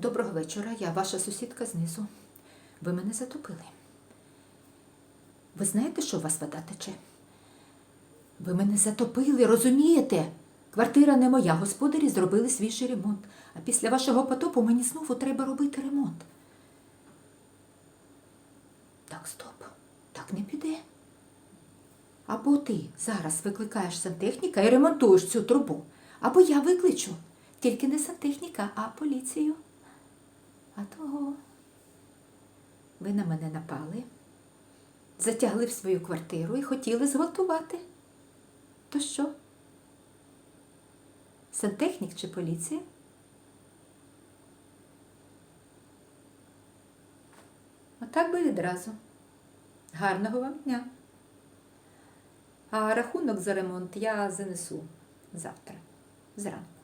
Доброго вечора, я ваша сусідка знизу. Ви мене затопили. Ви знаєте, що у вас вода тече? Ви мене затопили, розумієте? Квартира не моя, господарі зробили свіжий ремонт. А після вашого потопу мені знову треба робити ремонт. Так, стоп, так не піде. Або ти зараз викликаєш сантехніка і ремонтуєш цю трубу, або я викличу. Тільки не сантехніка, а поліцію. А того ви на мене напали, затягли в свою квартиру і хотіли зґвалтувати. То що? Сантехнік чи поліція? Отак би відразу. Гарного вам дня. А рахунок за ремонт я занесу завтра, зранку.